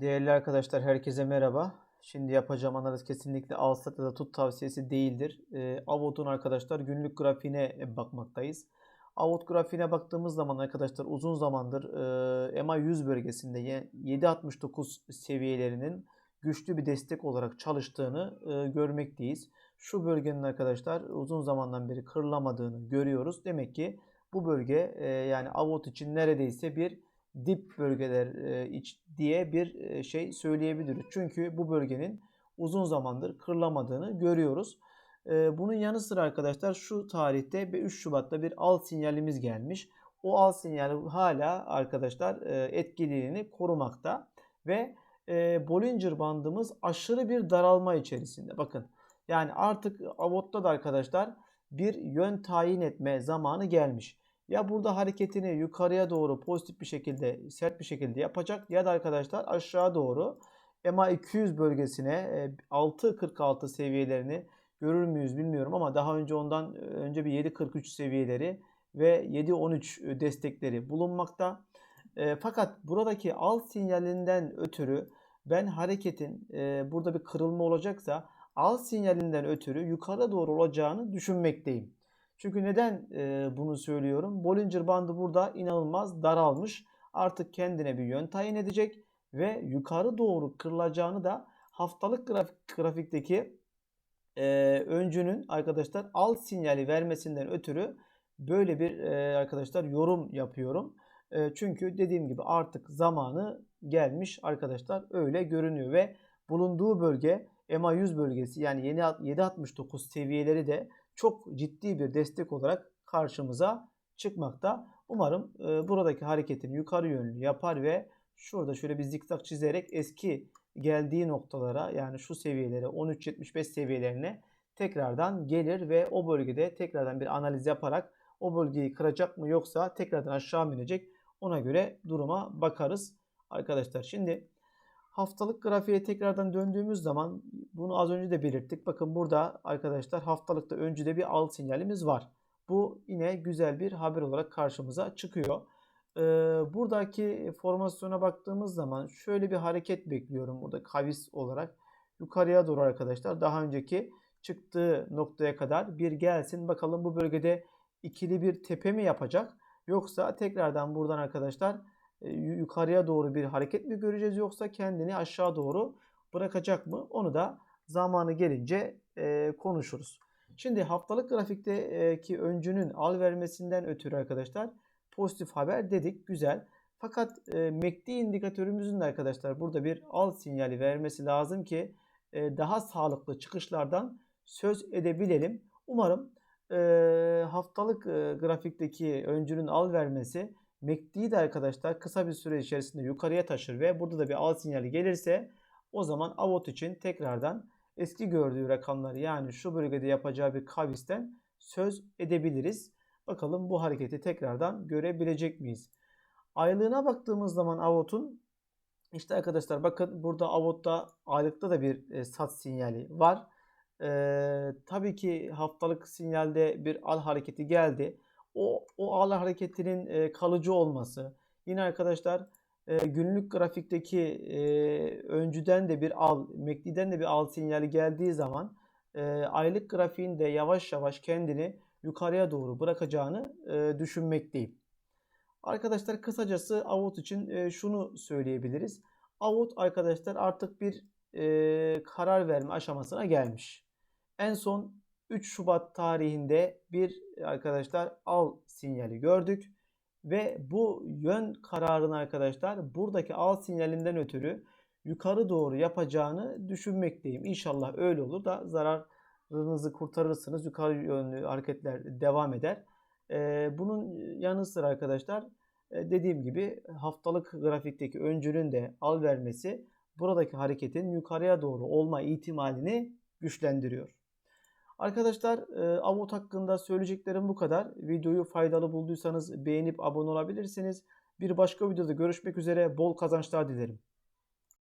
Değerli arkadaşlar herkese merhaba. Şimdi yapacağım analiz kesinlikle al sat ya da tut tavsiyesi değildir. E, Avot'un arkadaşlar günlük grafiğine bakmaktayız. Avot grafiğine baktığımız zaman arkadaşlar uzun zamandır e, EMA 100 bölgesinde ye- 7.69 seviyelerinin güçlü bir destek olarak çalıştığını e, görmekteyiz. Şu bölgenin arkadaşlar uzun zamandan beri kırılamadığını görüyoruz. Demek ki bu bölge e, yani Avot için neredeyse bir dip bölgeler e, iç diye bir e, şey söyleyebiliriz. Çünkü bu bölgenin uzun zamandır kırılamadığını görüyoruz. E, Bunun yanı sıra arkadaşlar şu tarihte ve 3 Şubat'ta bir al sinyalimiz gelmiş. O al sinyali hala arkadaşlar etkiliğini korumakta ve Bollinger bandımız aşırı bir daralma içerisinde. Bakın yani artık Avot'ta da arkadaşlar bir yön tayin etme zamanı gelmiş. Ya burada hareketini yukarıya doğru pozitif bir şekilde, sert bir şekilde yapacak ya da arkadaşlar aşağı doğru EMA 200 bölgesine e, 6.46 seviyelerini görür müyüz bilmiyorum ama daha önce ondan e, önce bir 7.43 seviyeleri ve 7.13 destekleri bulunmakta. E, fakat buradaki al sinyalinden ötürü ben hareketin e, burada bir kırılma olacaksa al sinyalinden ötürü yukarı doğru olacağını düşünmekteyim. Çünkü neden bunu söylüyorum? Bollinger bandı burada inanılmaz daralmış. Artık kendine bir yön tayin edecek ve yukarı doğru kırılacağını da haftalık grafik, grafikteki e, öncünün arkadaşlar al sinyali vermesinden ötürü böyle bir e, arkadaşlar yorum yapıyorum. E, çünkü dediğim gibi artık zamanı gelmiş arkadaşlar öyle görünüyor ve bulunduğu bölge EMA 100 bölgesi yani yeni 7.69 seviyeleri de çok ciddi bir destek olarak karşımıza çıkmakta. Umarım e, buradaki hareketini yukarı yönlü yapar ve şurada şöyle bir zikzak çizerek eski geldiği noktalara yani şu seviyelere 13.75 seviyelerine tekrardan gelir ve o bölgede tekrardan bir analiz yaparak o bölgeyi kıracak mı yoksa tekrardan aşağı mı inecek ona göre duruma bakarız arkadaşlar. Şimdi haftalık grafiğe tekrardan döndüğümüz zaman bunu az önce de belirttik. Bakın burada arkadaşlar haftalıkta öncüde bir al sinyalimiz var. Bu yine güzel bir haber olarak karşımıza çıkıyor. Ee, buradaki formasyona baktığımız zaman şöyle bir hareket bekliyorum burada kavis olarak. Yukarıya doğru arkadaşlar daha önceki çıktığı noktaya kadar bir gelsin. Bakalım bu bölgede ikili bir tepe mi yapacak? Yoksa tekrardan buradan arkadaşlar yukarıya doğru bir hareket mi göreceğiz yoksa kendini aşağı doğru bırakacak mı? Onu da zamanı gelince konuşuruz. Şimdi haftalık grafikteki öncünün al vermesinden ötürü arkadaşlar pozitif haber dedik. Güzel. Fakat e, MACD indikatörümüzün de arkadaşlar burada bir al sinyali vermesi lazım ki daha sağlıklı çıkışlardan söz edebilelim. Umarım haftalık grafikteki öncünün al vermesi MACD'yi de arkadaşlar kısa bir süre içerisinde yukarıya taşır ve burada da bir al sinyali gelirse o zaman Avot için tekrardan eski gördüğü rakamları yani şu bölgede yapacağı bir kavisten söz edebiliriz. Bakalım bu hareketi tekrardan görebilecek miyiz? Aylığına baktığımız zaman Avot'un işte arkadaşlar bakın burada Avot'ta aylıkta da bir e, sat sinyali var. Ee, tabii ki haftalık sinyalde bir al hareketi geldi. O, o al hareketinin e, kalıcı olması. Yine arkadaşlar e, günlük grafikteki e, öncüden de bir al, MACD'den de bir al sinyali geldiği zaman e, aylık grafiğin de yavaş yavaş kendini yukarıya doğru bırakacağını e, düşünmekteyim. Arkadaşlar kısacası Avot için e, şunu söyleyebiliriz. Avot arkadaşlar artık bir e, karar verme aşamasına gelmiş. En son 3 Şubat tarihinde bir arkadaşlar al sinyali gördük. Ve bu yön kararını arkadaşlar buradaki al sinyalinden ötürü yukarı doğru yapacağını düşünmekteyim. İnşallah öyle olur da zararınızı kurtarırsınız. Yukarı yönlü hareketler devam eder. Ee, bunun yanı sıra arkadaşlar e, dediğim gibi haftalık grafikteki öncünün de al vermesi buradaki hareketin yukarıya doğru olma ihtimalini güçlendiriyor. Arkadaşlar e, Avot hakkında söyleyeceklerim bu kadar. Videoyu faydalı bulduysanız beğenip abone olabilirsiniz. Bir başka videoda görüşmek üzere. Bol kazançlar dilerim.